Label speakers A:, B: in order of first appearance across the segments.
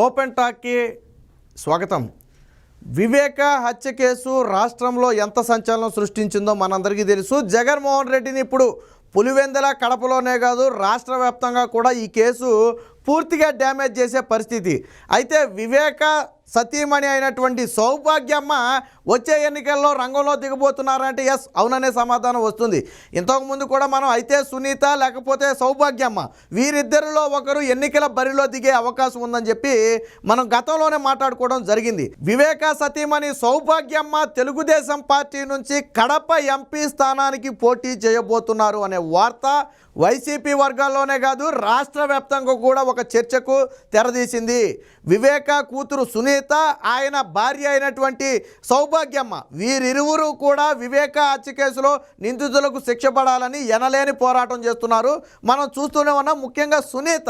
A: Open టాక్కి స్వాగతం. వివేక హత్య case రాష్ట్రంలో ఎంత సంచలనం సృష్టించిందో మనందరికీ తెలుసు. జగన్మోహన్ రెడ్డిని ఇప్పుడు పులివెందల కడపలోనే కాదు రాష్ట్ర వ్యాప్తంగా కూడా ఈ కేసు పూర్తిగా డ్యామేజ్ చేసే పరిస్థితి. అయితే వివేక సతీమణి అయినటువంటి సౌభాగ్యమ్మ వచ్చే ఎన్నికల్లో రంగంలో దిగబోతున్నారంటే ఎస్ అవుననే సమాధానం వస్తుంది. ఇంతకుముందు కూడా మనం అయితే సునీత లేకపోతే సౌభాగ్యమ్మ వీరిద్దరిలో ఒకరు ఎన్నికల బరిలో దిగే అవకాశం ఉందని చెప్పి మనం గతంలోనే మాట్లాడుకోవడం జరిగింది. వివేక సతీమణి సౌభాగ్యమ్మ తెలుగుదేశం పార్టీ నుంచి కడప ఎంపీ స్థానానికి పోటీ చేయబోతున్నారు అనే వార్త వైసీపీ వర్గాల్లోనే కాదు రాష్ట్ర వ్యాప్తంగా కూడా ఒక చర్చకు తెరదీసింది. వివేక కూతురు సునీత ఆయన భార్య అయినటువంటి సౌభాగ్యమ్మ. వీరిరువురు కూడా వివేక హత్య కేసులో నిందితులకు శిక్ష పడాలని ఎనలేని పోరాటం చేస్తున్నారు. మనం చూస్తూనే ఉన్నాం ముఖ్యంగా సునీత.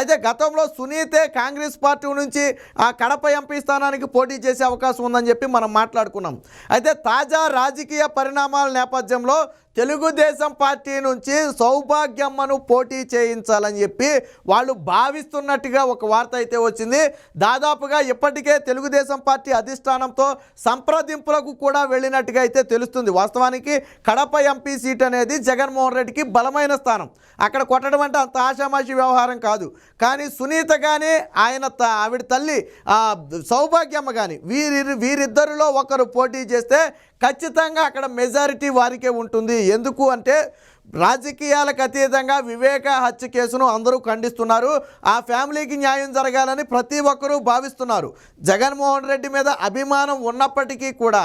A: అయితే గతంలో సునీతే కాంగ్రెస్ పార్టీ నుంచి ఆ కడప ఎంపీ స్థానానికి పోటీ చేసే అవకాశం ఉందని చెప్పి మనం మాట్లాడుకున్నాం. అయితే తాజా రాజకీయ పరిణామాల నేపథ్యంలో తెలుగుదేశం పార్టీ నుంచి సౌభాగ్యమ్మను పోటీ చేయించాలని చెప్పి వాళ్ళు భావిస్తున్నట్టుగా ఒక వార్త అయితే వచ్చింది. దాదాపుగా ఇప్పటికే తెలుగుదేశం పార్టీ అధిష్టానంతో సంప్రదింపులకు కూడా వెళ్ళినట్టుగా అయితే తెలుస్తుంది. వాస్తవానికి కడప ఎంపీ సీట్ అనేది జగన్మోహన్ రెడ్డికి బలమైన స్థానం. అక్కడ కొట్టడం అంటే అంత ఆషామాషి వ్యవహారం కాదు. కానీ సునీత కానీ ఆయన త- ఆవిడ తల్లి సౌభాగ్యమ్మ కానీ వీరి వీరిద్దరిలో ఒకరు పోటీ చేస్తే ఖచ్చితంగా అక్కడ మెజారిటీ వారికే ఉంటుంది. ఎందుకు అంటే రాజకీయాలకు అతీతంగా వివేక హత్య కేసును అందరూ ఖండిస్తున్నారు. ఆ ఫ్యామిలీకి న్యాయం జరగాలని ప్రతి ఒక్కరూ భావిస్తున్నారు. జగన్మోహన్ రెడ్డి మీద అభిమానం ఉన్నప్పటికీ కూడా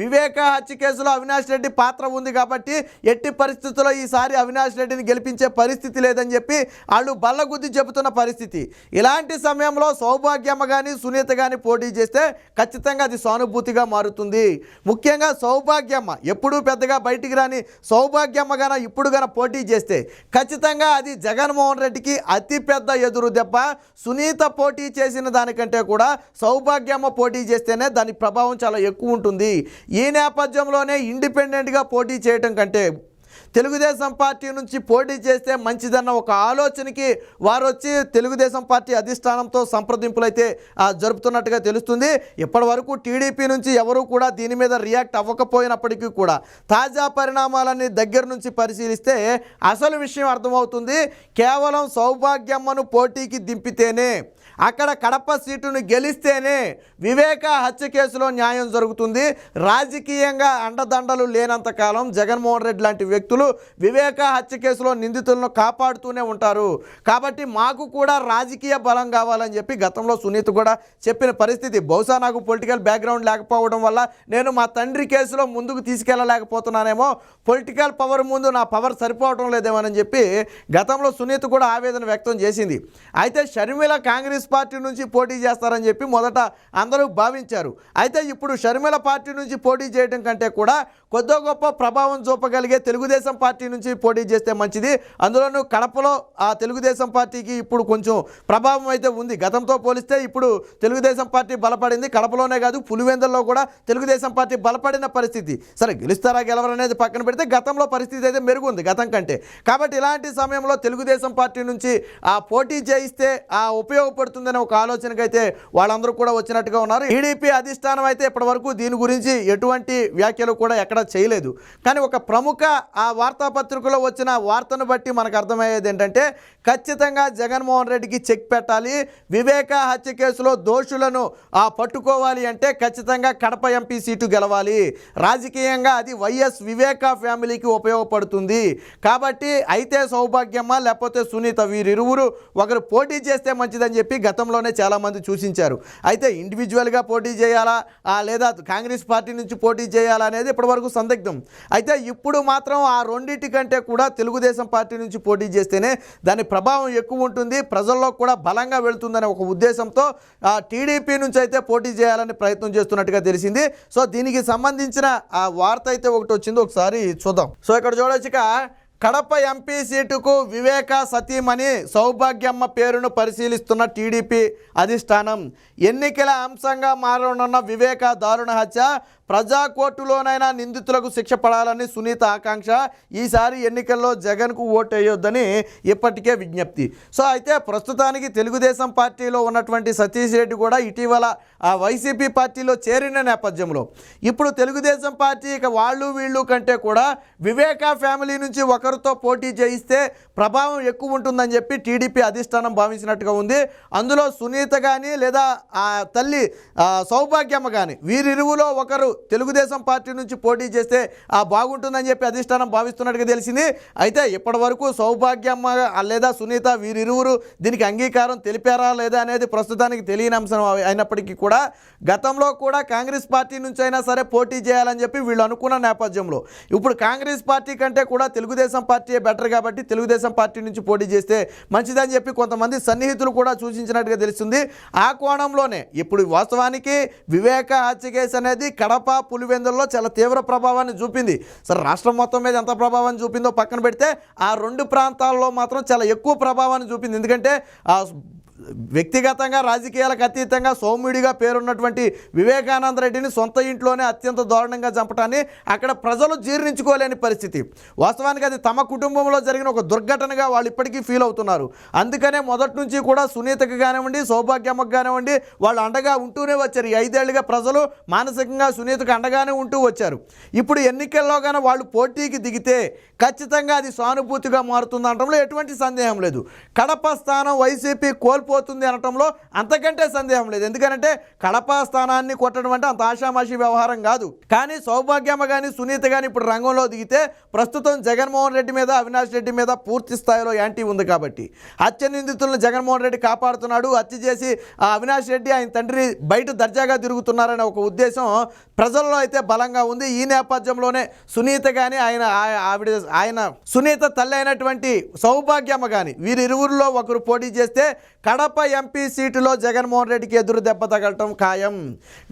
A: వివేక హత్య కేసులో అవినాష్ రెడ్డి పాత్ర ఉంది కాబట్టి ఎట్టి పరిస్థితుల్లో ఈసారి అవినాష్ రెడ్డిని గెలిపించే పరిస్థితి లేదని చెప్పి వాళ్ళు బల్లగుద్ది చెబుతున్న పరిస్థితి. ఇలాంటి సమయంలో సౌభాగ్యమ్మ కానీ సునీత కానీ పోటీ చేస్తే ఖచ్చితంగా అది సానుభూతిగా మారుతుంది. ముఖ్యంగా సౌభాగ్యమ్మ ఎప్పుడూ పెద్దగా బయటికి రాని సౌభాగ్యమ్మ కానీ ఇప్పుడు గన పోటీ చేస్తే ఖచ్చితంగా అది జగన్మోహన్ రెడ్డికి అతిపెద్ద ఎదురు దెబ్బ. సునీత పోటీ చేసిన దానికంటే కూడా సౌభాగ్యమ్మ పోటీ చేస్తేనే దాని ప్రభావం చాలా ఎక్కువ ఉంటుంది. ఈ నేపథ్యంలోనే ఇండిపెండెంట్గా పోటీ చేయటం కంటే తెలుగుదేశం పార్టీ నుంచి పోటీ చేస్తే మంచిదన్న ఒక ఆలోచనకి వారు వచ్చి తెలుగుదేశం పార్టీ అధిష్టానంతో సంప్రదింపులు అయితే జరుపుతున్నట్టుగా తెలుస్తుంది. ఇప్పటి వరకు టీడీపీ నుంచి ఎవరూ కూడా దీని మీద రియాక్ట్ అవ్వకపోయినప్పటికీ కూడా తాజా పరిణామాలన్నీ దగ్గర నుంచి పరిశీలిస్తే అసలు విషయం అర్థమవుతుంది. కేవలం సౌభాగ్యమ్మను పోటీకి దింపితేనే అక్కడ కడప సీటును గెలిస్తేనే వివేక హత్య కేసులో న్యాయం జరుగుతుంది. రాజకీయంగా అండదండలు లేనంతకాలం జగన్మోహన్ రెడ్డి లాంటి వ్యక్తులు వివేక హత్య కేసులో నిందితులను కాపాడుతూనే ఉంటారు. కాబట్టి మాకు కూడా రాజకీయ బలం కావాలని చెప్పి గతంలో సునీత కూడా చెప్పిన పరిస్థితి. బహుశా నాకు పొలిటికల్ బ్యాక్గ్రౌండ్ లేకపోవడం వల్ల నేను మా తండ్రి కేసులో ముందుకు తీసుకెళ్ళలేకపోతున్నానేమో. పొలిటికల్ పవర్ ముందు నా పవర్ సరిపోవడం లేదేమోనని చెప్పి గతంలో సునీత కూడా ఆవేదన వ్యక్తం చేసింది. అయితే షర్మిల కాంగ్రెస్ పార్టీ నుంచి పోటీ చేస్తారని చెప్పి మొదట అందరూ భావించారు. అయితే ఇప్పుడు షర్మిల పార్టీ నుంచి పోటీ చేయడం కంటే కూడా కొద్దో గొప్ప ప్రభావం చూపగలిగే తెలుగుదేశం పార్టీ నుంచి పోటీ చేస్తే మంచిది. అందులోనూ కడపలో ఆ తెలుగుదేశం పార్టీకి ఇప్పుడు కొంచెం ప్రభావం అయితే ఉంది. గతంతో పోలిస్తే ఇప్పుడు తెలుగుదేశం పార్టీ బలపడింది. కడపలోనే కాదు పులివెందుల్లో కూడా తెలుగుదేశం పార్టీ బలపడిన పరిస్థితి. సరే గెలుస్తారా గెలవరనేది పక్కన పెడితే గతంలో పరిస్థితి అయితే మెరుగుంది గతం కంటే. కాబట్టి ఇలాంటి సమయంలో తెలుగుదేశం పార్టీ నుంచి ఆ పోటీ చేయిస్తే ఆ ఉపయోగపడుతుందనే ఒక ఆలోచనకు అయితే వాళ్ళందరూ కూడా వచ్చినట్టుగా ఉన్నారు. టీడీపీ అధిష్టానం అయితే ఇప్పటివరకు దీని గురించి ఎటువంటి వ్యాఖ్యలు కూడా ఎక్కడ చేయలేదు. కానీ ఒక ప్రముఖ ఆ వార్తాపత్రికలో వచ్చిన వార్తను బట్టి మనకు అర్థమయ్యేది ఏంటంటే ఖచ్చితంగా జగన్మోహన్ రెడ్డికి చెక్ పెట్టాలి. వివేక హత్య కేసులో దోషులను ఆ పట్టుకోవాలి అంటే ఖచ్చితంగా కడప ఎంపీ సీటు గెలవాలి. రాజకీయంగా అది వైఎస్ వివేక ఫ్యామిలీకి ఉపయోగపడుతుంది. కాబట్టి అయితే సౌభాగ్యమ్మ లేకపోతే సునీత వీరిరువురు ఒకరు పోటీ చేస్తే మంచిదని చెప్పి గతంలోనే చాలామంది సూచించారు అయితే ఇండివిజువల్గా పోటీ చేయాలా? లేదా కాంగ్రెస్ పార్టీ నుంచి పోటీ చేయాలా అనేది ఇప్పటివరకు సందిగ్ధం. అయితే ఇప్పుడు మాత్రం ఆ రెండింటి కంటే కూడా తెలుగుదేశం పార్టీ నుంచి పోటీ చేస్తేనే దాని ప్రభావం ఎక్కువ ఉంటుంది. ప్రజల్లో కూడా బలంగా వెళుతుందనే ఒక ఉద్దేశంతో టీడీపీ నుంచి అయితే పోటీ చేయాలని ప్రయత్నం చేస్తున్నట్టుగా తెలిసింది. సో దీనికి సంబంధించిన ఆ వార్త అయితే ఒకటి వచ్చింది. ఒకసారి చూద్దాం. సో ఇక్కడ చూడొచ్చు కడప ఎంపీ సీటుకు వివేక సతీమణి సౌభాగ్యమ్మ పేరును పరిశీలిస్తున్న టీడీపీ అధిష్టానం. ఎన్నికల అంశంగా మారనున్న వివేక దారుణ హత్య ప్రజా కోర్టులోనైనా నిందితులకు శిక్ష పడాలని సునీత ఆకాంక్ష. ఈసారి ఎన్నికల్లో జగన్కు ఓటేయొద్దని ఇప్పటికే విజ్ఞప్తి. సో అయితే ప్రస్తుతానికి తెలుగుదేశం పార్టీలో ఉన్నటువంటి సతీష్ రెడ్డి కూడా ఇటీవల ఆ వైసీపీ పార్టీలో చేరిన నేపథ్యంలో. ఇప్పుడు తెలుగుదేశం పార్టీ ఇక వాళ్ళు వీళ్ళు కంటే కూడా వివేకా ఫ్యామిలీ నుంచి ఒకరితో పోటీ చేయిస్తే ప్రభావం ఎక్కువ ఉంటుందని చెప్పి టీడీపీ అధిష్టానం భావించినట్టుగా ఉంది. అందులో సునీత కానీ లేదా ఆ తల్లి సౌభాగ్యమ్మ కానీ వీరిరువులో ఒకరు తెలుగుదేశం పార్టీ నుంచి పోటీ చేస్తే ఆ బాగుంటుందని చెప్పి అధిష్టానం భావిస్తున్నట్టుగా తెలిసింది. అయితే ఇప్పటి వరకు సౌభాగ్యమ్మ లేదా సునీత వీరిరువురు దీనికి అంగీకారం తెలిపారా లేదా అనేది ప్రస్తుతానికి తెలియని అంశం అయినప్పటికీ కూడా గతంలో కూడా కాంగ్రెస్ పార్టీ నుంచి అయినా సరే పోటీ చేయాలని చెప్పి వీళ్ళు అనుకున్న నేపథ్యంలో ఇప్పుడు కాంగ్రెస్ పార్టీ కంటే కూడా తెలుగుదేశం పార్టీ బెటర్ కాబట్టి తెలుగుదేశం పార్టీ నుంచి పోటీ చేస్తే మంచిదని చెప్పి కొంతమంది సన్నిహితులు కూడా సూచించినట్టుగా తెలుస్తుంది. ఆ కోణంలోనే ఇప్పుడు వాస్తవానికి వివేక హత్య కేసు అనేది కడప పులివెందుల్లో చాలా తీవ్ర ప్రభావాన్ని చూపింది. సరే రాష్ట్రం మొత్తం మీద ఎంత ప్రభావాన్ని చూపిందో పక్కన పెడితే ఆ రెండు ప్రాంతాల్లో మాత్రం చాలా ఎక్కువ ప్రభావాన్ని చూపింది. ఎందుకంటే వ్యక్తిగతంగా రాజకీయాలకు అతీతంగా సౌమ్యుడిగా పేరున్నటువంటి వివేకానంద రెడ్డిని సొంత ఇంట్లోనే అత్యంత దారుణంగా చంపటాన్ని అక్కడ ప్రజలు జీర్ణించుకోలేని పరిస్థితి. వాస్తవానికి అది తమ కుటుంబంలో జరిగిన ఒక దుర్ఘటనగా వాళ్ళు ఇప్పటికీ ఫీల్ అవుతున్నారు. అందుకనే మొదటి నుంచి కూడా సునీతకు కానివ్వండి సౌభాగ్యమ్మకు కానివ్వండి వాళ్ళు అండగా ఉంటూనే వచ్చారు. ఈ ఐదేళ్ళుగా ప్రజలు మానసికంగా సునీతకు అండగానే ఉంటూ వచ్చారు. ఇప్పుడు ఎన్నికల్లో కానీ వాళ్ళు పోటీకి దిగితే ఖచ్చితంగా అది సానుభూతిగా మారుతుంది అనడంలో ఎటువంటి సందేహం లేదు. కడప స్థానం వైసీపీ కోల్పో కోల్పోతుంది అనటంలో అంతకంటే సందేహం లేదు. ఎందుకంటే కడప స్థానాన్ని కొట్టడం అంటే అంత ఆషామాషి వ్యవహారం కాదు. కానీ సౌభాగ్యమ్మ కానీ సునీత కానీ ఇప్పుడు రంగంలో దిగితే ప్రస్తుతం జగన్మోహన్ రెడ్డి మీద అవినాష్ రెడ్డి మీద పూర్తి స్థాయిలో యాంటీ ఉంది కాబట్టి. హత్య నిందితులను జగన్మోహన్ రెడ్డి కాపాడుతున్నాడు. హత్య చేసి ఆ అవినాష్ రెడ్డి ఆయన తండ్రి బయట దర్జాగా తిరుగుతున్నారనే ఒక ఉద్దేశం ప్రజల్లో అయితే బలంగా ఉంది. ఈ నేపథ్యంలోనే సునీత కానీ ఆయన ఆవిడ ఆయన సునీత తల్లి అయినటువంటి సౌభాగ్యమ్మ కానీ వీరిరువురిలో ఒకరు పోటీ చేస్తే కడప ఎంపీ సీటులో జగన్మోహన్ రెడ్డికి ఎదురు దెబ్బ తగలటం ఖాయం.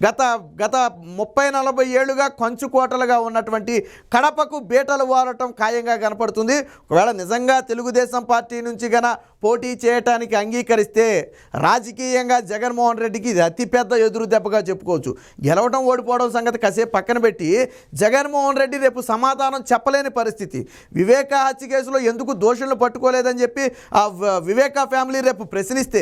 A: గత గత ముప్పై నలభై ఏళ్ళుగా కంచుకోటలుగా ఉన్నటువంటి కడపకు బీటలు వారటం ఖాయంగా కనపడుతుంది. ఒకవేళ నిజంగా తెలుగుదేశం పార్టీ నుంచి గన పోటీ చేయటానికి అంగీకరిస్తే రాజకీయంగా జగన్మోహన్ రెడ్డికి ఇది అతిపెద్ద ఎదురు దెబ్బగా చెప్పుకోవచ్చు. గెలవడం ఓడిపోవడం సంగతి కాసేపు పక్కన పెట్టి జగన్మోహన్ రెడ్డి రేపు సమాధానం చెప్పలేని పరిస్థితి. వివేక హత్య కేసులో ఎందుకు దోషులను పట్టుకోలేదని చెప్పి ఆ వివేకా వివేక ఫ్యామిలీ రేపు ప్రశ్నిస్తే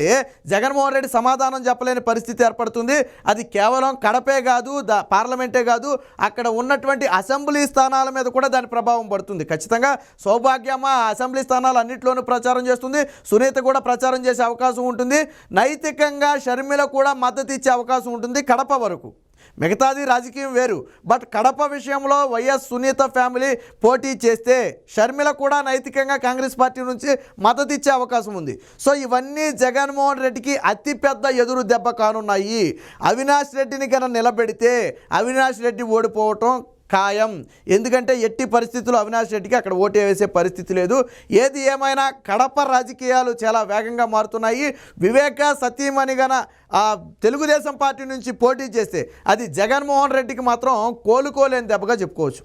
A: జగన్మోహన్ రెడ్డి సమాధానం చెప్పలేని పరిస్థితి ఏర్పడుతుంది. అది కేవలం కడపే కాదు దా పార్లమెంటే కాదు అక్కడ ఉన్నటువంటి అసెంబ్లీ స్థానాల మీద కూడా దాని ప్రభావం పడుతుంది. ఖచ్చితంగా సౌభాగ్యమ్మ అసెంబ్లీ స్థానాలు అన్నింటిలోనూ ప్రచారం చేస్తుంది. సునీత కూడా ప్రచారం చేసే అవకాశం ఉంటుంది. నైతికంగా షర్మిల కూడా మద్దతు ఇచ్చే అవకాశం ఉంటుంది కడప వరకు. మిగతాది రాజకీయం వేరు. బట్ కడప విషయంలో వైఎస్ సునీత ఫ్యామిలీ పోటీ చేస్తే షర్మిల కూడా నైతికంగా కాంగ్రెస్ పార్టీ నుంచి మద్దతు ఇచ్చే అవకాశం ఉంది. సో ఇవన్నీ జగన్మోహన్ రెడ్డికి అతిపెద్ద ఎదురు దెబ్బ కానున్నాయి. అవినాష్ రెడ్డిని కనుక నిలబెడితే అవినాష్ రెడ్డి ఓడిపోవటం ఖాయం. ఎందుకంటే ఎట్టి పరిస్థితుల్లో అవినాష్ రెడ్డికి అక్కడ ఓటు వేసే పరిస్థితి లేదు. ఏది ఏమైనా కడప రాజకీయాలు చాలా వేగంగా మారుతున్నాయి. వివేక సతీమణి గన ఆ తెలుగుదేశం పార్టీ నుంచి పోటీ చేస్తే అది జగన్మోహన్ రెడ్డికి మాత్రం కోలుకోలేని దెబ్బగా చెప్పుకోవచ్చు.